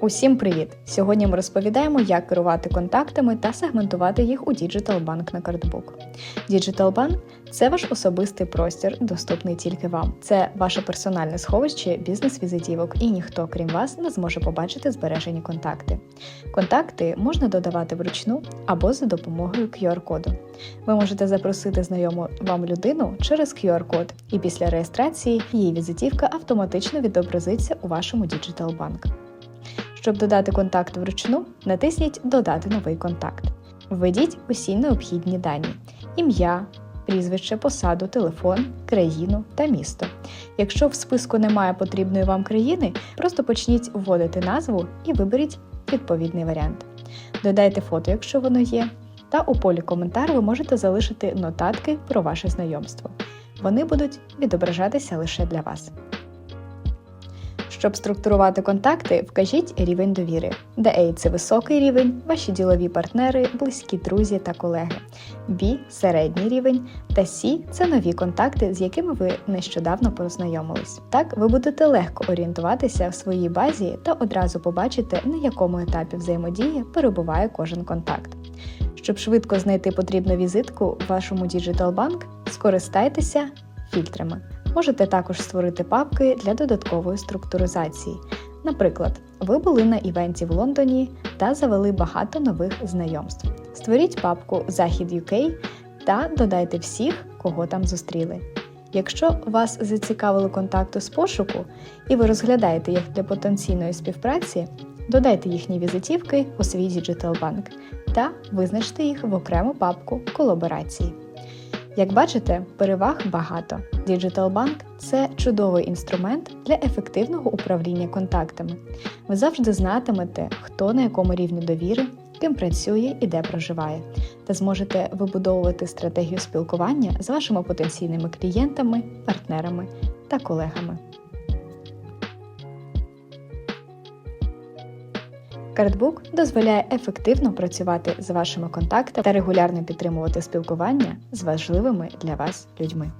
Усім привіт! Сьогодні ми розповідаємо, як керувати контактами та сегментувати їх у Digital Bank на картбук. Digital Bank – це ваш особистий простір, доступний тільки вам. Це ваше персональне сховище бізнес-візитівок, і ніхто, крім вас, не зможе побачити збережені контакти. Контакти можна додавати вручну або за допомогою QR-коду. Ви можете запросити знайому вам людину через QR-код, і після реєстрації її візитівка автоматично відобразиться у вашому Digital Bank. Щоб додати контакт вручну, натисніть Додати новий контакт. Введіть усі необхідні дані: ім'я, прізвище, посаду, телефон, країну та місто. Якщо в списку немає потрібної вам країни, просто почніть вводити назву і виберіть відповідний варіант. Додайте фото, якщо воно є, та у полі коментар ви можете залишити нотатки про ваше знайомство. Вони будуть відображатися лише для вас. Щоб структурувати контакти, вкажіть рівень довіри, де A – це високий рівень, ваші ділові партнери, близькі друзі та колеги, B – середній рівень та C – це нові контакти, з якими ви нещодавно познайомились. Так ви будете легко орієнтуватися в своїй базі та одразу побачите, на якому етапі взаємодії перебуває кожен контакт. Щоб швидко знайти потрібну візитку в вашому Digital Bank, скористайтеся фільтрами. Можете також створити папки для додаткової структуризації. Наприклад, ви були на івенті в Лондоні та завели багато нових знайомств. Створіть папку Захід UK та додайте всіх, кого там зустріли. Якщо вас зацікавили контакти з пошуку і ви розглядаєте їх для потенційної співпраці, додайте їхні візитівки у свій Digital Bank та визначте їх в окрему папку колаборації. Як бачите, переваг багато. Digital Bank – це чудовий інструмент для ефективного управління контактами. Ви завжди знатимете, хто на якому рівні довіри, ким працює і де проживає, та зможете вибудовувати стратегію спілкування з вашими потенційними клієнтами, партнерами та колегами. Картбук дозволяє ефективно працювати з вашими контактами та регулярно підтримувати спілкування з важливими для вас людьми.